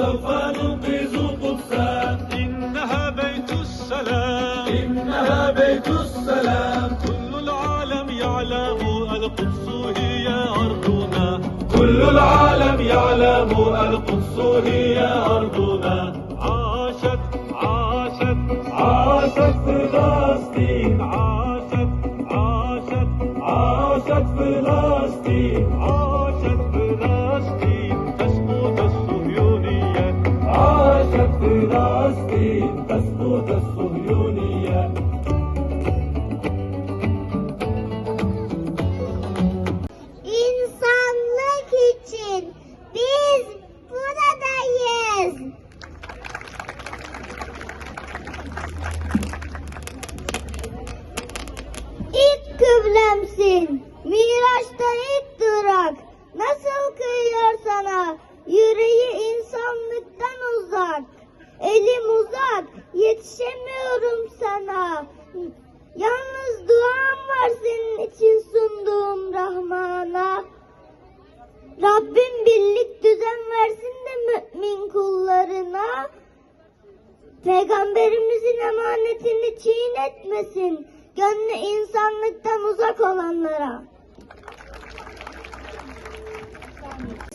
سوف ننقذ قدسا. إنها بيت السلام. إنها بيت السلام. كل العالم يعلم القدس هي أرضنا. كل العالم يعلم القدس هي أرضنا. عاشت عاشت. عاشت فلسطين. عاشت عاشت. عاشت فلسطين. عاشت فلسطين تسقط الصهيونية İnsanlık için biz buradayız. İlk kıblemsin, Miraç'ta ilk durak. Nasıl kıyıyor sana, yüreği insanlıktan uzak. Elim uzak, yetişemiyorum sana. Yalnız duam var senin için sunduğum Rahman'a. Rabbim birlik düzen versin de mümin kullarına. Peygamberimizin emanetini çiğnetmesin. Gönlü insanlıktan uzak olanlara.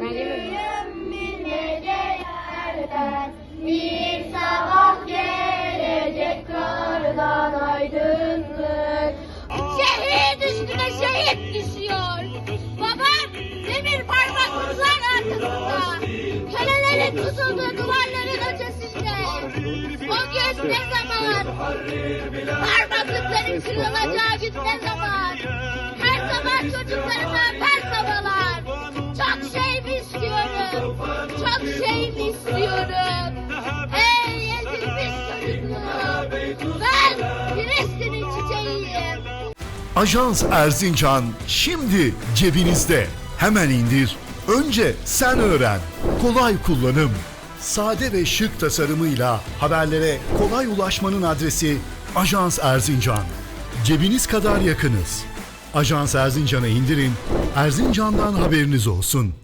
düğüm düğüm bilmecelerden Bir sabah gelecek kardan aydınlık Şehit üstüne şehit düşüyor. Babam demir parmaklıklar arkasında. Kölelerin tutulduğu duvarların ötesinde. O gün ne zaman? Parmaklıkların Çok şey istiyorum Ey Ben Filistin'in çiçeğiyim Ajans Erzincan şimdi cebinizde. Hemen indir. Önce sen öğren. Kolay kullanım. Sade ve şık tasarımıyla haberlere kolay ulaşmanın adresi Ajans Erzincan. Cebiniz kadar yakınız. Ajans Erzincan'ı indirin. Erzincan'dan haberiniz olsun.